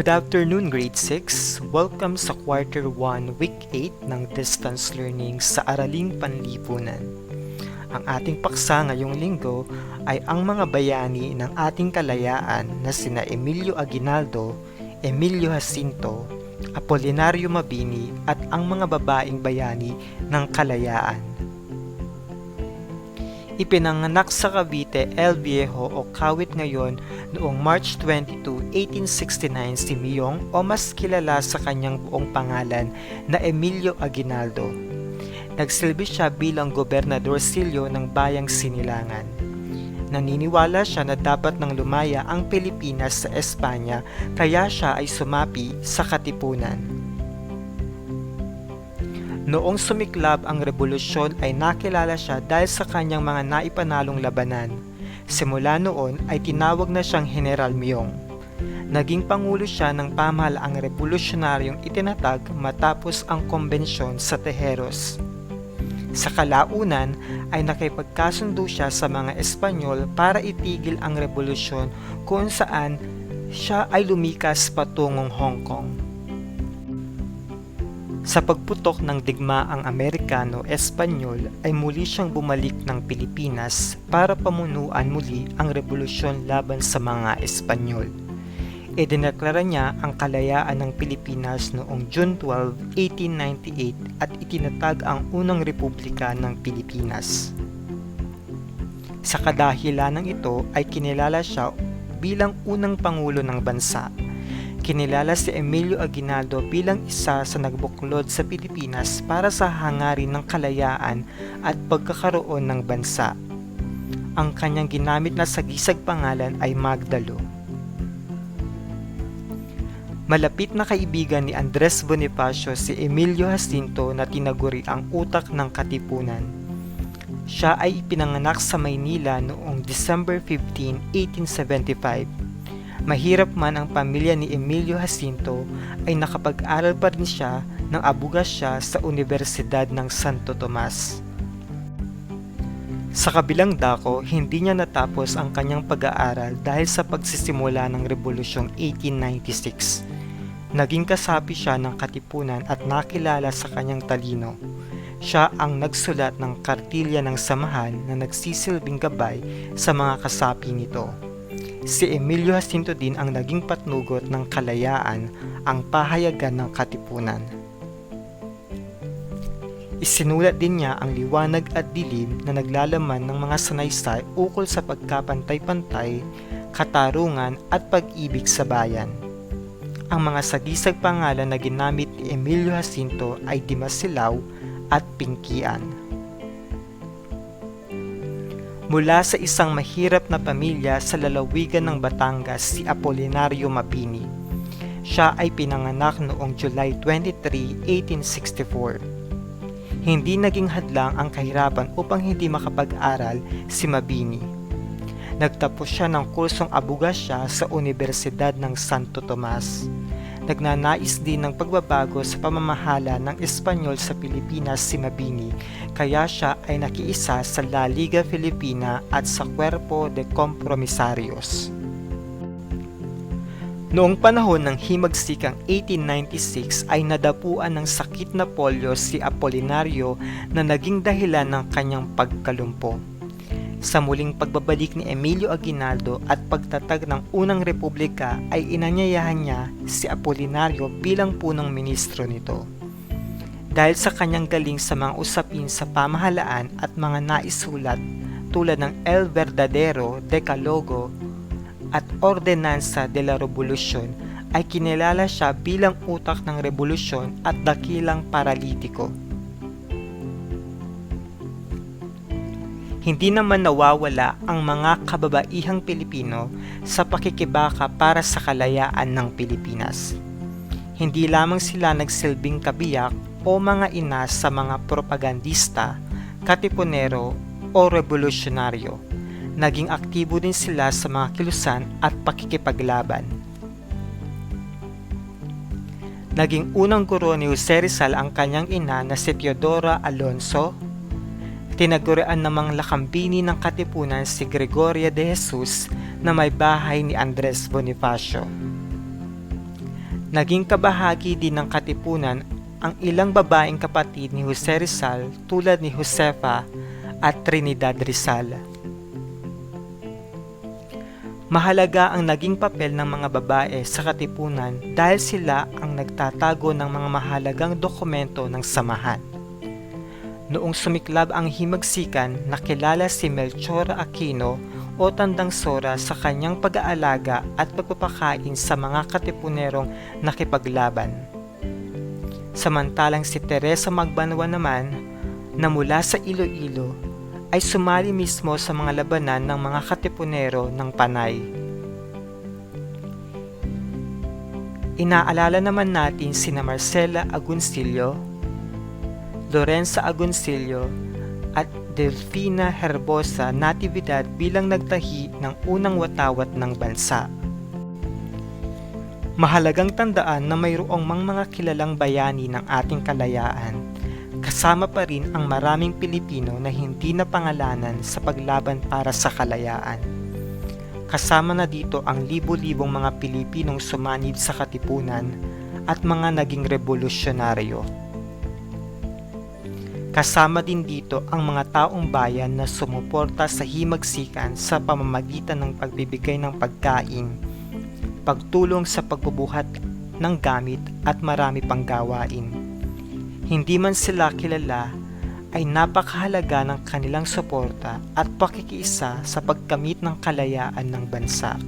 Good afternoon, Grade 6. Welcome sa Quarter 1, Week 8 ng Distance Learning sa Araling Panlipunan. Ang ating paksa ngayong linggo ay ang mga bayani ng ating kalayaan na sina Emilio Aguinaldo, Emilio Jacinto, Apolinario Mabini at ang mga babaeng bayani ng kalayaan. Ipinanganak sa Cavite, El Viejo o Kawit ngayon noong March 22, 1869 si Miyong o mas kilala sa kanyang buong pangalan na Emilio Aguinaldo. Nagsilbi siya bilang gobernador silyo ng bayang Sinilangan. Naniniwala siya na dapat nang lumaya ang Pilipinas sa Espanya kaya siya ay sumapi sa Katipunan. Noong sumiklab ang revolusyon ay nakilala siya dahil sa kanyang mga naipanalong labanan. Simula noon ay tinawag na siyang General Myong. Naging pangulo siya ng pamahalaang revolusyonaryong itinatag matapos ang konbensyon sa Tejeros. Sa kalaunan ay nakipagkasundo siya sa mga Espanyol para itigil ang revolusyon kung saan siya ay lumikas patungong Hong Kong. Sa pagputok ng digmaang Amerikano-Espanyol ay muli siyang bumalik ng Pilipinas para pamunuan muli ang revolusyon laban sa mga Espanyol. Idineklara niya ang kalayaan ng Pilipinas noong June 12, 1898 at itinatag ang unang republika ng Pilipinas. Sa kadahilan ng ito ay kinilala siya bilang unang pangulo ng bansa Kinilala si Emilio Aguinaldo bilang isa sa nagbuklod sa Pilipinas para sa hangarin ng kalayaan at pagkakaroon ng bansa. Ang kanyang ginamit na sagisag pangalan ay Magdalo. Malapit na kaibigan ni Andres Bonifacio si Emilio Jacinto na tinaguri ang utak ng katipunan. Siya ay ipinanganak sa Maynila noong December 15, 1875 Mahirap man ang pamilya ni Emilio Jacinto ay nakapag-aral pa rin siya ng abugas siya sa Universidad ng Santo Tomas. Sa kabilang dako, hindi niya natapos ang kanyang pag-aaral dahil sa pagsisimula ng Rebolusyong 1896. Naging kasapi siya ng katipunan at nakilala sa kanyang talino. Siya ang nagsulat ng kartilya ng samahan na nagsisilbing gabay sa mga kasapi nito. Si Emilio Jacinto din ang naging patnugot ng kalayaan ang pahayagan ng katipunan. Isinulat din niya ang liwanag at dilim na naglalaman ng mga sanaysay ukol sa pagkapantay-pantay, katarungan at pag-ibig sa bayan. Ang mga sagisag pangalan na ginamit ni Emilio Jacinto ay Dimasilaw at Pingkian. Mula sa isang mahirap na pamilya sa lalawigan ng Batangas si Apolinario Mabini. Siya ay pinanganak noong July 23, 1864. Hindi naging hadlang ang kahirapan upang hindi makapag-aral si Mabini. Nagtapos siya ng kursong abugasya sa Universidad ng Santo Tomas Nagnanais din ng pagbabago sa pamamahala ng Espanyol sa Pilipinas si Mabini, kaya siya ay nakiisa sa La Liga Filipina at sa Cuerpo de Compromisarios. Noong panahon ng himagsikang 1896 ay nadapuan ng sakit na polio si Apolinario na naging dahilan ng kanyang pagkalumpo. Sa muling pagbabalik ni Emilio Aguinaldo at pagtatag ng unang republika ay inanyayahan niya si Apolinario bilang punong ministro nito. Dahil sa kanyang galing sa mga usapin sa pamahalaan at mga naisulat tulad ng El Verdadero, Decalogo at Ordenanza de la Revolucion ay kinilala siya bilang utak ng revolusyon at dakilang paralitiko. Hindi naman nawawala ang mga kababaihang Pilipino sa pakikibaka para sa kalayaan ng Pilipinas. Hindi lamang sila nagsilbing kabiyak o mga ina sa mga propagandista, katipunero o revolusyonaryo. Naging aktibo din sila sa mga kilusan at pakikipaglaban. Naging unang guro ni Jose Rizal ang kanyang ina na si Teodora Alonso tinagurian namang lakambini ng katipunan si Gregoria de Jesus na may bahay ni Andres Bonifacio. Naging kabahagi din ng katipunan ang ilang babaeng kapatid ni Jose Rizal tulad ni Josefa at Trinidad Rizal. Mahalaga ang naging papel ng mga babae sa katipunan dahil sila ang nagtatago ng mga mahalagang dokumento ng samahan. Noong sumiklab ang himagsikan, nakilala si Melchor Aquino o Tandang Sora sa kanyang pag-aalaga at pagpapakain sa mga katipunerong nakipaglaban. Samantalang si Teresa Magbanwa naman, na mula sa Iloilo, ay sumali mismo sa mga labanan ng mga katipunero ng Panay. Inaalala naman natin sina Marcela Agoncillo, Lorenza Agoncillo at Delfina Herbosa Natividad bilang nagtahi ng unang watawat ng bansa. Mahalagang tandaan na mayroong mang mga kilalang bayani ng ating kalayaan kasama pa rin ang maraming Pilipino na hindi na pangalanan sa paglaban para sa kalayaan. Kasama na dito ang libo-libong mga Pilipinong sumanib sa katipunan at mga naging revolusyonaryo. Kasama din dito ang mga taong bayan na sumuporta sa himagsikan sa pamamagitan ng pagbibigay ng pagkain, pagtulong sa pagbubuhat ng gamit at marami pang gawain hindi man sila kilala, ay napakahalaga ng kanilang suporta at pakikiisa sa pagkamit ng kalayaan ng bansa.